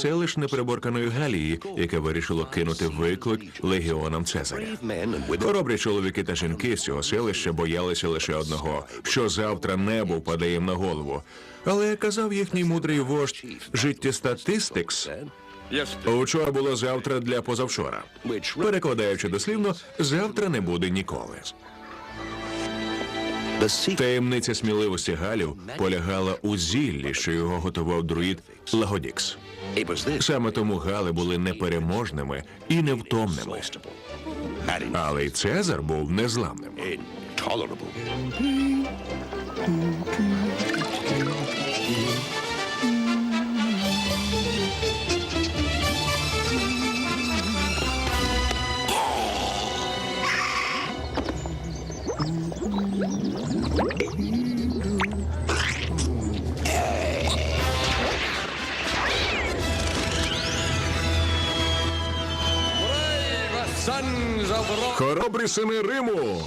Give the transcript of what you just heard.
селищ неприборканої Галії, яке вирішило кинути виклик легіонам Цезаря. Хоробрі чоловіки та жінки з цього селища боялися лише одного, що завтра небо впаде їм на голову. Але як казав їхній мудрий вождь життєстатистикс, учора було завтра для позавчора. Перекладаючи дослівно, завтра не буде ніколи. Таємниця сміливості Галів полягала у зіллі, що його готував друїд Лагодікс. Саме тому Гали були непереможними і невтомними. Але й Цезар був незламним. Хоробрі сини Риму!